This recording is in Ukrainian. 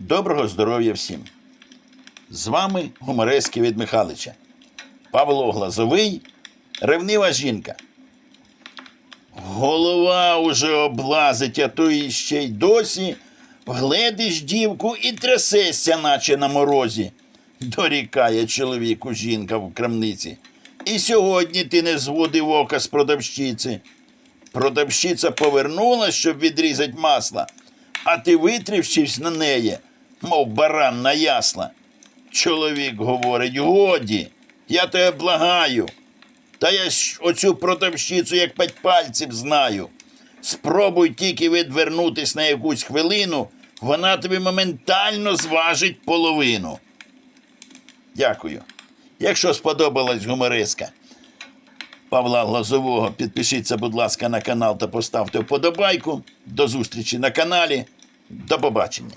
Доброго здоров'я всім! З вами гуморески від Михалича. Павло Глазовий, ревнива жінка. Голова уже облазить, а то і ще й досі вгледиш дівку і трясешся, наче на морозі. Дорікає чоловіку жінка в крамниці. І сьогодні ти не зводив ока з продавщиці. Продавщиця повернулась, щоб відрізати масло, а ти витрівщився на неї, мов баран на ясла. Чоловік говорить: годі, я тебе благаю. Та я ж оцю продавщицю як п'ять пальців знаю. Спробуй тільки відвернутись на якусь хвилину, вона тобі моментально зважить половину. Дякую. Якщо сподобалась гумориска Павла Глазового, підпишіться, будь ласка, на канал та поставте вподобайку. До зустрічі на каналі. До побачення.